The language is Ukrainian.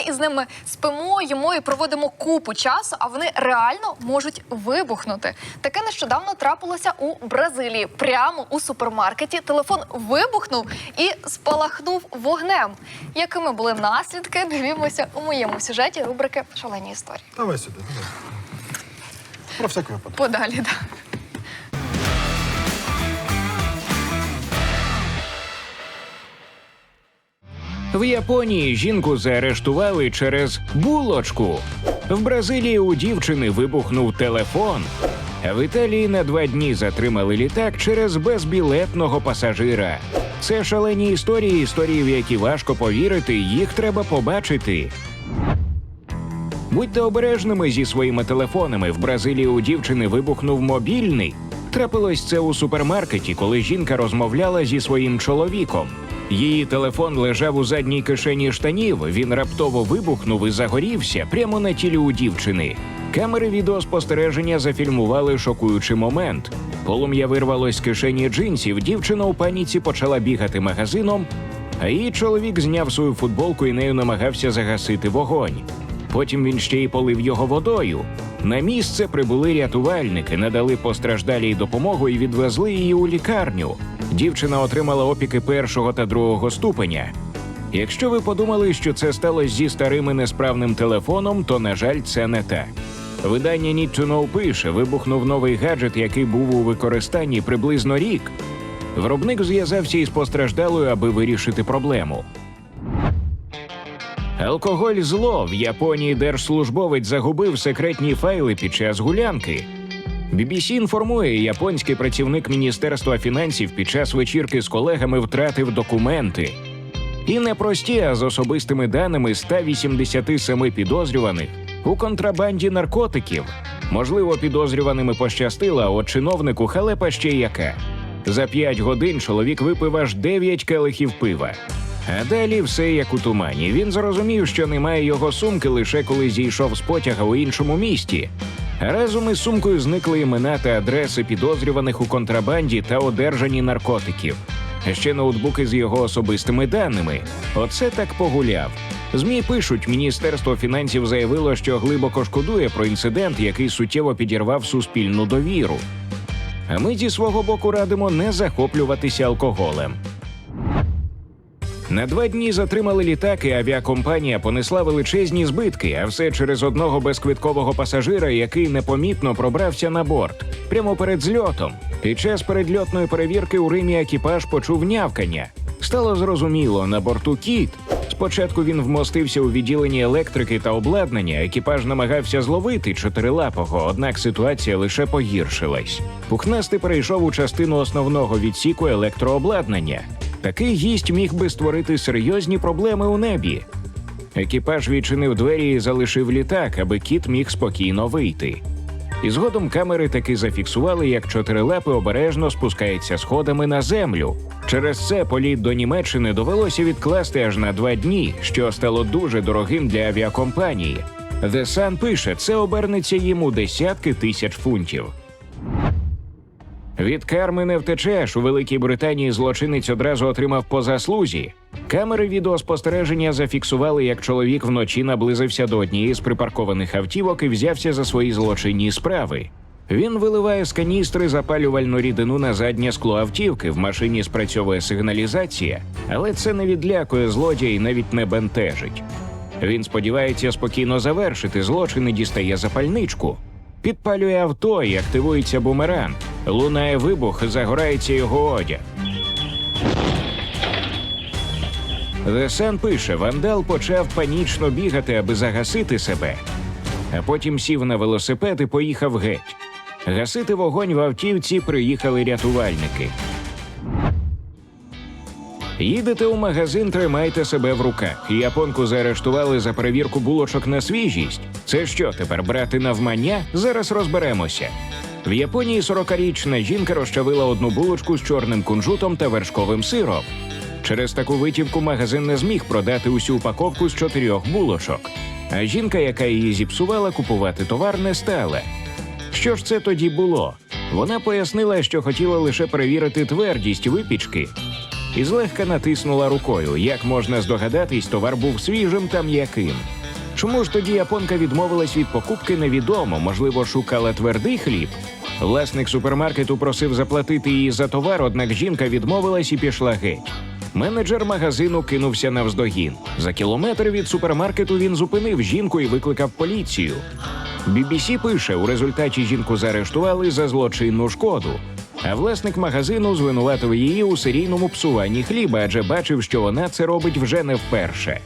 Ми із ними спимо, їмо і проводимо купу часу, а вони реально можуть вибухнути. Таке нещодавно трапилося у Бразилії. Прямо у супермаркеті телефон вибухнув і спалахнув вогнем. Якими були наслідки? Дивімося у моєму сюжеті рубрики Шалені історії. Давай сюди, давай. Про всяк випадок. Подалі, да. В Японії жінку заарештували через булочку. В Бразилії у дівчини вибухнув телефон. В Італії на два дні затримали літак через безбілетного пасажира. Це шалені історії, історії, в які важко повірити, їх треба побачити. Будьте обережними зі своїми телефонами. В Бразилії у дівчини вибухнув мобільний. Трапилось це у супермаркеті, коли жінка розмовляла зі своїм чоловіком. Її телефон лежав у задній кишені штанів. Він раптово вибухнув і загорівся прямо на тілі у дівчини. Камери відеоспостереження зафільмували шокуючий момент. Полум'я вирвалось з кишені джинсів. Дівчина у паніці почала бігати магазином, а її чоловік зняв свою футболку і нею намагався загасити вогонь. Потім він ще й полив його водою. На місце прибули рятувальники, надали постраждалій допомогу і відвезли її у лікарню. Дівчина отримала опіки першого та другого ступеня. Якщо ви подумали, що це сталося зі старим і несправним телефоном, то на жаль, це не так. Видання Need to Know пише, вибухнув новий гаджет, який був у використанні приблизно рік. Виробник зв'язався із постраждалою, аби вирішити проблему. Алкоголь зло в Японії держслужбовець загубив секретні файли під час гулянки. BBC інформує, японський працівник Міністерства фінансів під час вечірки з колегами втратив документи. І не прості, а з особистими даними 187 підозрюваних у контрабанді наркотиків. Можливо, підозрюваними пощастило, а от чиновнику халепа ще яка. За 5 годин чоловік випив аж 9 келихів пива. А далі все як у тумані. Він зрозумів, що немає його сумки лише коли зійшов з потяга у іншому місті. Разом із сумкою зникли імена та адреси підозрюваних у контрабанді та одержанні наркотиків. Ще ноутбуки з його особистими даними. Оце так погуляв. ЗМІ пишуть, Міністерство фінансів заявило, що глибоко шкодує про інцидент, який суттєво підірвав суспільну довіру. А ми зі свого боку радимо не захоплюватися алкоголем. На два дні затримали літак, і авіакомпанія понесла величезні збитки, а все через одного безквиткового пасажира, який непомітно пробрався на борт прямо перед зльотом. Під час передльотної перевірки у Римі екіпаж почув нявкання. Стало зрозуміло, на борту кіт. Спочатку він вмостився у відділенні електрики та обладнання. Екіпаж намагався зловити чотирилапого, однак ситуація лише погіршилась. Пухнастий перейшов у частину основного відсіку електрообладнання. Такий гість міг би створити серйозні проблеми у небі. Екіпаж відчинив двері і залишив літак, аби кіт міг спокійно вийти. І згодом камери таки зафіксували, як чотирилапи обережно спускається сходами на землю. Через це політ до Німеччини довелося відкласти аж на два дні, що стало дуже дорогим для авіакомпанії. The Sun пише, це обернеться їм у десятки тисяч фунтів. Від карми не втечеш. У Великій Британії злочинець одразу отримав по заслузі. Камери відеоспостереження зафіксували, як чоловік вночі наблизився до однієї з припаркованих автівок і взявся за свої злочинні справи. Він виливає з каністри запалювальну рідину на заднє скло автівки. В машині спрацьовує сигналізація, але це не відлякує злодія і навіть не бентежить. Він сподівається спокійно завершити злочин і дістає запальничку. Підпалює авто і активується бумеранг. Лунає вибух, загорається його одяг. Sun пише, вандал почав панічно бігати, аби загасити себе, а потім сів на велосипед і поїхав геть. Гасити вогонь в автівці приїхали рятувальники. Їдете у магазин, тримайте себе в руках. Японку заарештували за перевірку булочок на свіжість. Це що, тепер брати навмання? Зараз розберемося. В Японії 40-річна жінка розчавила одну булочку з чорним кунжутом та вершковим сиром. Через таку витівку магазин не зміг продати усю упаковку з чотирьох булочок. А жінка, яка її зіпсувала, купувати товар не стала. Що ж це тоді було? Вона пояснила, що хотіла лише перевірити твердість випічки. і злегка натиснула рукою. Як можна здогадатись, товар був свіжим та м'яким. Чому ж тоді японка відмовилась від покупки, невідомо, можливо, шукала твердий хліб. Власник супермаркету просив заплатити її за товар, однак жінка відмовилась і пішла геть. Менеджер магазину кинувся навздогін. За кілометр від супермаркету він зупинив жінку і викликав поліцію. BBC пише, у результаті жінку заарештували за злочинну шкоду. А власник магазину звинуватив її у серійному псуванні хліба, адже бачив, що вона це робить вже не вперше.